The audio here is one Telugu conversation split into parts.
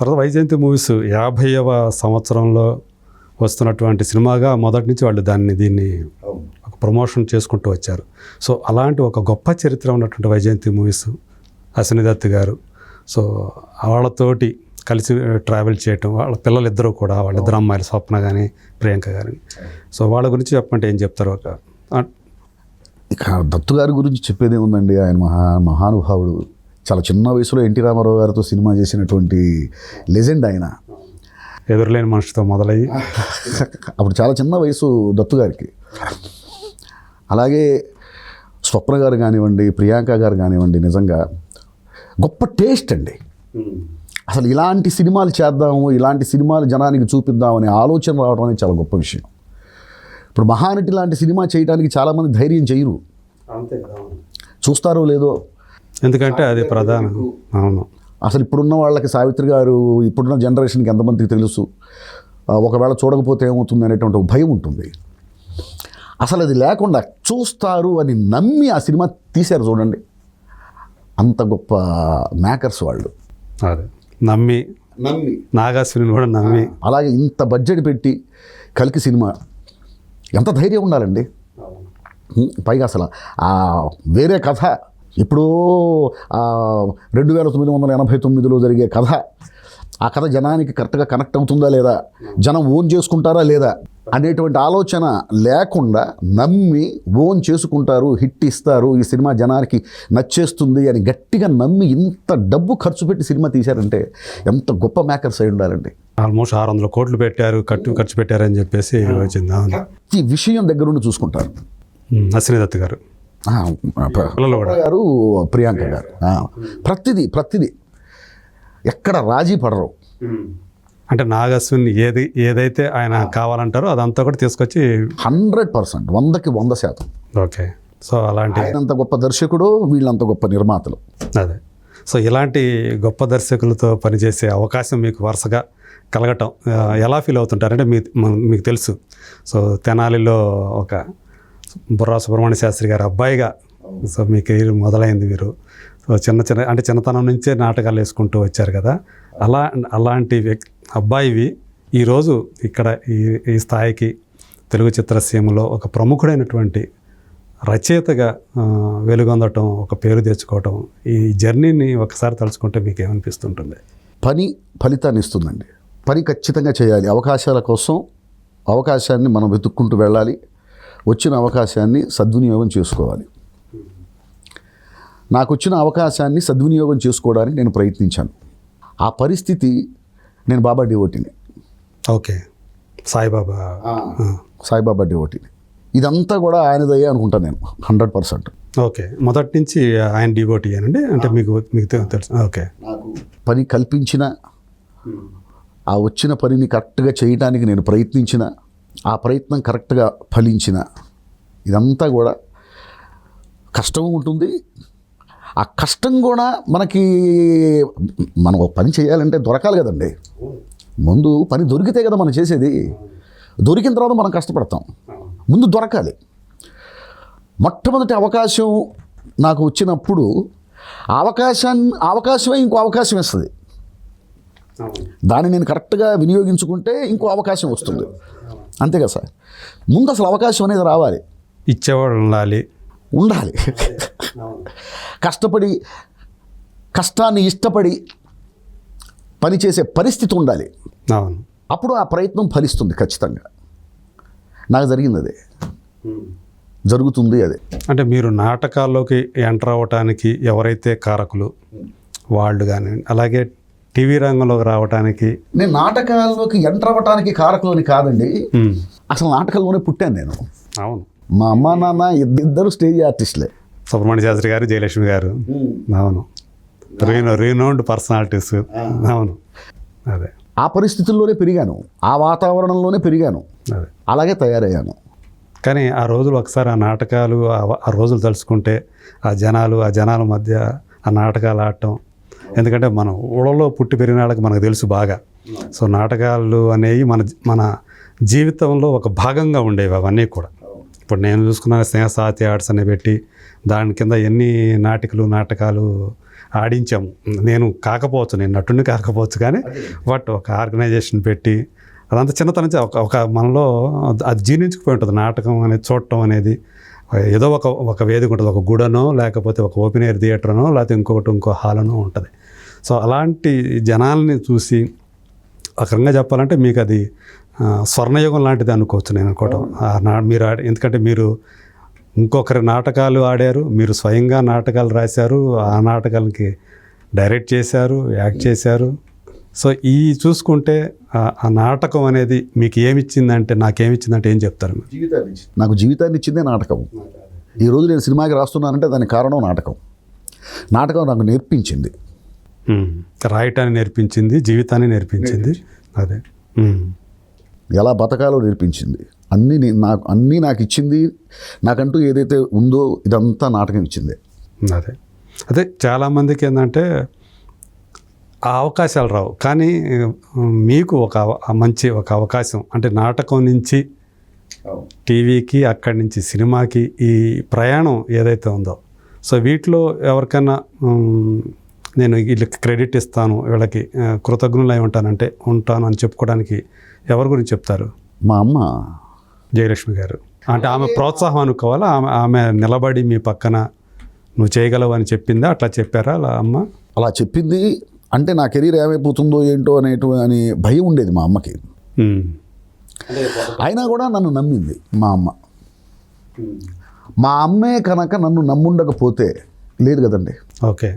తర్వాత వైజయంతి మూవీస్ యాభైవ సంవత్సరంలో వస్తున్నటువంటి సినిమాగా మొదటి నుంచి వాళ్ళు దాన్ని దీన్ని ఒక ప్రమోషన్ చేసుకుంటూ వచ్చారు. సో అలాంటి ఒక గొప్ప చరిత్ర ఉన్నటువంటి వైజయంతి మూవీస్ అశ్విని దత్ గారు. సో వాళ్ళతోటి కలిసి ట్రావెల్ చేయటం వాళ్ళ పిల్లలిద్దరూ కూడా వాళ్ళిద్దరు అమ్మాయిలు స్వప్న కానీ ప్రియాంక కానీ సో వాళ్ళ గురించి చెప్పమంటే ఏం చెప్తారు ఒక ఇక దత్తు గారి గురించి చెప్పేది ఉందండి. ఆయన మహా మహానుభావుడు. చాలా చిన్న వయసులో ఎన్టీ రామారావు గారితో సినిమా చేసినటువంటి లెజెండ్ ఆయన. ఎదురులేని మనిషితో మొదలయ్యి అప్పుడు చాలా చిన్న వయసు దత్తు గారికి. అలాగే స్వప్న గారు కానివ్వండి ప్రియాంక గారు కానివ్వండి నిజంగా గొప్ప టేస్ట్ అండి. అసలు ఇలాంటి సినిమాలు చేద్దాము ఇలాంటి సినిమాలు జనానికి చూపిద్దామనే ఆలోచన రావడం అనేది చాలా గొప్ప విషయం. ఇప్పుడు మహానటి లాంటి సినిమా చేయడానికి చాలామంది ధైర్యం చేయరు. చూస్తారో లేదో ఎందుకంటే అది ప్రధానం. అవును. అసలు ఇప్పుడున్న వాళ్ళకి సావిత్రి గారు ఇప్పుడున్న జనరేషన్కి ఎంతమందికి తెలుసు? ఒకవేళ చూడకపోతే ఏమవుతుంది అనేటువంటి ఒక భయం ఉంటుంది. అసలు అది లేకుండా చూస్తారు అని నమ్మి ఆ సినిమా తీశారు చూడండి. అంత గొప్ప మేకర్స్ వాళ్ళు. అదే. నమ్మి నమ్మి. నాగాశ్విని కూడా నమ్మి. అలాగే ఇంత బడ్జెట్ పెట్టి కలికి సినిమా. ఎంత ధైర్యం ఉండాలండి? పైగా అసలు ఆ వేరే కథ ఇప్పుడు ఆ రెండు వేల తొమ్మిది వందల ఎనభై తొమ్మిదిలో జరిగే కథ. ఆ కథ జనానికి కరెక్ట్గా కనెక్ట్ అవుతుందా లేదా? జనం ఓన్ చేసుకుంటారా లేదా? అనేటువంటి ఆలోచన లేకుండా నమ్మి ఓన్ చేసుకుంటారు హిట్ ఇస్తారు ఈ సినిమా జనానికి నచ్చేస్తుంది అని గట్టిగా నమ్మి ఇంత డబ్బు ఖర్చు పెట్టి సినిమా తీశారంటే ఎంత గొప్ప మేకర్స్ అయి ఉండాలండి. ఆల్మోస్ట్ ఆరు వందల కోట్లు పెట్టారు కట్టు ఖర్చు పెట్టారు అని చెప్పేసి వచ్చింది ఈ విషయం దగ్గరుండి చూసుకుంటారు. ఉమ్, అశ్విని దత్ గారు. గారు ప్రియాంక గారు. ప్రతిదీ ప్రతిదీ. ఎక్కడ రాజీ పడరు. అంటే నాగాశ్విని ఏది ఏదైతే ఆయన కావాలంటారో అదంతా కూడా తీసుకొచ్చి హండ్రెడ్ పర్సెంట్ వందకి వంద శాతం. ఓకే. సో అలాంటి ఆయనంత గొప్ప దర్శకుడు వీళ్ళంత గొప్ప నిర్మాతలు. అదే. సో ఇలాంటి గొప్ప దర్శకులతో పనిచేసే అవకాశం మీకు వరుసగా కలగటం ఎలా ఫీల్ అవుతుంటారంటే మ- మీకు తెలుసు. సో తెనాలిలో ఒక బుర్రా సుబ్రహ్మణ్య శాస్త్రి గారి అబ్బాయిగా. సో మీ కెరీర్ మొదలైంది మీరు సో చిన్న చిన్న అంటే చిన్నతనం నుంచే నాటకాలు వేసుకుంటూ వచ్చారు కదా. అలా అలాంటి అబ్బాయివి ఈరోజు ఇక్కడ ఈ ఈ స్థాయికి తెలుగు చిత్రసీమలో ఒక ప్రముఖుడైనటువంటి రచయితగా వెలుగొందటం ఒక పేరు తెచ్చుకోవటం ఈ జర్నీని ఒకసారి తలుచుకుంటే మీకు ఏమనిపిస్తుంటుంది పని ఫలితాన్ని ఇస్తుందండి. పని ఖచ్చితంగా చేయాలి. అవకాశాల కోసం అవకాశాన్ని మనం వెతుక్కుంటూ వెళ్ళాలి. వచ్చిన అవకాశాన్ని సద్వినియోగం చేసుకోవాలి. నాకు వచ్చిన అవకాశాన్ని సద్వినియోగం చేసుకోవడానికి నేను ప్రయత్నించాను. ఆ పరిస్థితి నేను బాబా డివోటిని. ఓకే. సాయిబాబా. సాయిబాబా డివోటిని. ఇదంతా కూడా ఆయనదయ్యే అనుకుంటాను నేను హండ్రెడ్ పర్సెంట్. ఓకే. మొదటి నుంచి ఆయన డివోటీ అనండి అంటే మీకు మీకు తెలుసు. ఓకే. పని కల్పించిన ఆ వచ్చిన పనిని కరెక్ట్గా చేయడానికి నేను ప్రయత్నించిన ఆ ప్రయత్నం కరెక్ట్గా ఫలించిన ఇదంతా కూడా కష్టం ఉంటుంది. ఆ కష్టం కూడా మనకి మనం ఒక పని చేయాలంటే దొరకాలి కదండి. ముందు పని దొరికితే కదా మనం చేసేది. దొరికిన తర్వాత మనం కష్టపడతాం. ముందు దొరకాలి. మొట్టమొదటి అవకాశం నాకు వచ్చినప్పుడు అవకాశాన్ని అవకాశమే ఇంకో అవకాశం ఇస్తుంది. దాన్ని నేను కరెక్ట్గా వినియోగించుకుంటే ఇంకో అవకాశం వస్తుంది. అంతే కదా సార్. ముందు అసలు అవకాశం అనేది రావాలి. ఇచ్చేవాడు ఉండాలి. ఉండాలి. కష్టపడి కష్టాన్ని ఇష్టపడి పనిచేసే పరిస్థితి ఉండాలి. అవును. అప్పుడు ఆ ప్రయత్నం ఫలిస్తుంది ఖచ్చితంగా. నాకు జరిగింది అదే. జరుగుతుంది అదే. అంటే మీరు నాటకాల్లోకి ఎంటర్ అవ్వటానికి ఎవరైతే కారకులు వాళ్ళు కానీ అలాగే టీవీ రంగంలోకి రావటానికి నేను నాటకాల్లోకి ఎంటర్ అవ్వటానికి కారకులని కాదండి. అసలు నాటకాల్లోనే పుట్టాను నేను. అవును. మా అమ్మ నాన్న ఇద్ద- ఇద్దరు స్టేజ్ ఆర్టిస్టులే. సుబ్రహ్మణ్య శాస్త్రి గారు జయలక్ష్మి గారు. అవును. రీనో రీనౌండ్ పర్సనాలిటీస్ అవును. అదే. ఆ పరిస్థితుల్లోనే పెరిగాను. ఆ వాతావరణంలోనే పెరిగాను. అదే. అలాగే తయారయ్యాను. కానీ ఆ రోజులు ఒకసారి ఆ నాటకాలు ఆ- ఆ రోజులు తలుచుకుంటే ఆ జనాలు ఆ జనాల మధ్య ఆ నాటకాలు ఆడటం ఎందుకంటే మనం ఊళ్ళలో పుట్టి పెరిగిన వాళ్ళకి మనకు తెలుసు బాగా. సో నాటకాలు అనేవి మన మన జీవితంలో ఒక భాగంగా ఉండేవి అవన్నీ కూడా. ఇప్పుడు నేను చూసుకున్న స్నేహ సాహిత్య ఆర్ట్స్ అని పెట్టి దాని కింద ఎన్ని నాటికలు నాటకాలు ఆడించాము. నేను కాకపోవచ్చు నేను నటుని కాకపోవచ్చు కానీ బట్ ఒక ఆర్గనైజేషన్ పెట్టి అదంతా చిన్నతనం ఒక ఒక మనలో అది జీర్ణించుకుపోయి ఉంటుంది. నాటకం అనేది చూడటం అనేది. ఏదో ఒక ఒక వేదిక ఉంటుంది. ఒక గుడనో లేకపోతే ఒక ఓపెన్ ఎయిర్ థియేటర్నో లేకపోతే ఇంకొకటి ఇంకో హాలనో ఉంటుంది. సో అలాంటి జనాల్ని చూసి ఒక రకంగా చెప్పాలంటే మీకు అది స్వర్ణయుగం లాంటిది అనుకోవచ్చు నేను అనుకోవటం. మీరు ఆడి ఎందుకంటే మీరు ఇంకొకరి నాటకాలు ఆడారు మీరు స్వయంగా నాటకాలు రాశారు ఆ నాటకాలకి డైరెక్ట్ చేశారు యాక్ట్ చేశారు. సో ఈ చూసుకుంటే ఆ- నాటకం అనేది మీకు ఏమిచ్చిందంటే నాకేమిచ్చిందంటే ఏం చెప్తారు? జీవితాన్ని నాకు జీవితాన్ని ఇచ్చిందే నాటకం. ఈ రోజు నేను సినిమాకి రాస్తున్నానంటే దానికి కారణం నాటకం. నాటకం నాకు నేర్పించింది. రాయటాన్ని నేర్పించింది జీవితాన్ని నేర్పించింది. అదే. ఎలా బతకాలో నేర్పించింది. అన్నీ నే- నాకు అన్నీ నాకు ఇచ్చింది నాకంటూ ఏదైతే ఉందో ఇదంతా నాటకం ఇచ్చింది. అదే. అదే చాలామందికి ఏంటంటే ఆ అవకాశాలు రావు. కానీ మీకు ఒక మంచి ఒక అవకాశం. అంటే నాటకం నుంచి టీవీకి అక్కడి నుంచి సినిమాకి ఈ ప్రయాణం ఏదైతే ఉందో. సో వీటిలో ఎవరికైనా నేను వీళ్ళకి క్రెడిట్ ఇస్తాను వీళ్ళకి కృతజ్ఞులై ఉంటానంటే ఉంటాను అని చెప్పుకోవడానికి ఎవరి గురించి చెప్తారు? మా అమ్మ. జయలక్ష్మి గారు. అంటే ఆమె ప్రోత్సాహం అనుకోవాలా? ఆమె ఆమె నిలబడి మీ పక్కన నువ్వు చేయగలవు అని చెప్పిందా? అట్లా చెప్పారా? అలా అమ్మ? అలా చెప్పింది అంటే నా కెరీర్ ఏమైపోతుందో ఏంటో అనేటు అని భయం ఉండేది మా అమ్మకి. అయినా కూడా నన్ను నమ్మింది మా అమ్మ. మా అమ్మే కనుక నన్ను నమ్ముండకపోతే లేదు కదండి. ఓకే.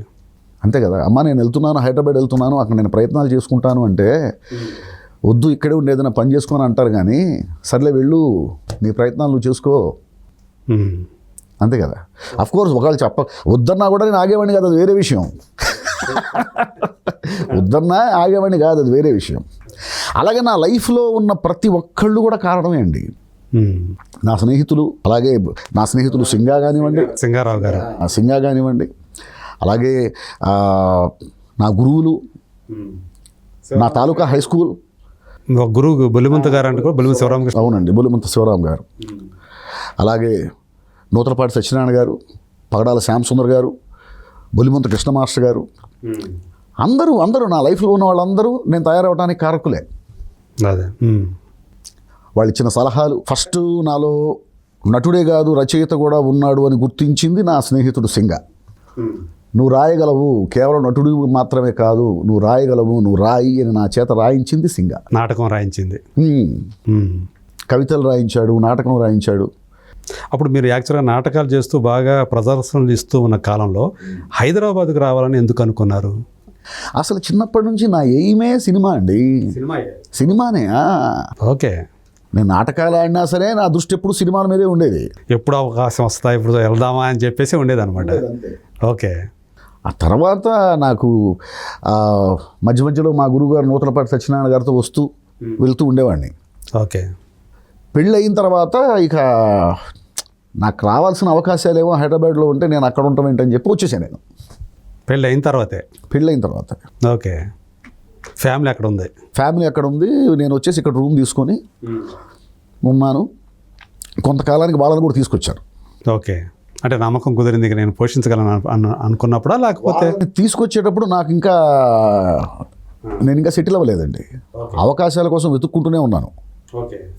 అంతే కదా. అమ్మ నేను వెళ్తున్నాను హైదరాబాద్ వెళ్తున్నాను అక్కడ నేను ప్రయత్నాలు చేసుకుంటాను అంటే వద్దు ఇక్కడే ఉండి ఏదైనా పని చేసుకొని అంటారు కానీ సర్లే వెళ్ళు నీ ప్రయత్నాలు నువ్వు చేసుకో. అంతే కదా. అఫ్ కోర్స్ ఒకవేళ చెప్ప వద్దన్నా కూడా నేను ఆగేవాడిని కాదు అది వేరే విషయం. వద్దన్నా ఆగేవాడిని కాదు అది వేరే విషయం. అలాగే నా లైఫ్లో ఉన్న ప్రతి ఒక్కళ్ళు కూడా కారణమే అండి. నా స్నేహితులు అలాగే నా స్నేహితులు సింగా కానివ్వండి. సింగారావు గారు. సింగా కానివ్వండి. అలాగే నా గురువులు నా తాలూకా హై స్కూల్. గురువు బొలిమంత గారు అంటే కూడా బొలిమంత శివరామకృష్ణ. అవునండి బొలిమంత శివరాం గారు. అలాగే నూతలపాటి సత్యనారాయణ గారు పగడాల శ్యామసుందర్ గారు బొలిమంత కృష్ణ మాస్టర్ గారు అందరూ అందరూ నా లైఫ్లో ఉన్న వాళ్ళందరూ నేను తయారవడానికి కారకులే. అదే. వాళ్ళు ఇచ్చిన సలహాలు ఫస్ట్ నాలో నటుడే కాదు రచయిత కూడా ఉన్నాడు అని గుర్తించింది నా స్నేహితుడు సింగ. నువ్వు రాయగలవు కేవలం నటుడు మాత్రమే కాదు నువ్వు రాయగలవు నువ్వు రాయి అని నా చేత రాయించింది సింగ. నాటకం రాయించింది. కవితలు రాయించాడు నాటకం రాయించాడు. అప్పుడు మీరు యాక్చువల్గా నాటకాలు చేస్తూ బాగా ప్రదర్శనలు ఇస్తూ ఉన్న కాలంలో హైదరాబాద్కు రావాలని ఎందుకు అనుకున్నారు? అసలు చిన్నప్పటి నుంచి నా ఎయిమే సినిమా అండి. సినిమా సినిమానే. ఓకే. నేను నాటకాలు ఆడినా సరే నా దృష్టి ఎప్పుడు సినిమాల మీదే ఉండేది. ఎప్పుడు అవకాశం వస్తాయి ఇప్పుడు వెళ్దామా అని చెప్పేసి ఉండేది అనమాట ఓకే. ఆ తర్వాత నాకు మధ్య మధ్యలో మా గురువుగారు నూతలపాటి సత్యనారాయణ గారితో వస్తూ వెళ్తూ ఉండేవాడిని. ఓకే. పెళ్ళి అయిన తర్వాత ఇక నాకు రావాల్సిన అవకాశాలు ఏమో హైదరాబాద్లో ఉంటే నేను అక్కడ ఉంటాం ఏంటని చెప్పి వచ్చేసాను నేను. పెళ్ళి అయిన తర్వాతే? పెళ్ళి అయిన తర్వాత. ఓకే. ఫ్యామిలీ అక్కడ ఉంది? ఫ్యామిలీ అక్కడ ఉంది? నేను వచ్చేసి ఇక్కడ రూమ్ తీసుకొని ఉన్నాను. కొంతకాలానికి వాళ్ళని కూడా తీసుకొచ్చాను. ఓకే. అంటే నమ్మకం కుదిరింది నేను పోషించగలను అను- అను- అనుకున్నప్పుడా? లేకపోతే? తీసుకొచ్చేటప్పుడు నాకు ఇంకా నేను ఇంకా సెటిల్ అవ్వలేదండి. అవకాశాల కోసం వెతుక్కుంటూనే ఉన్నాను. ఓకే.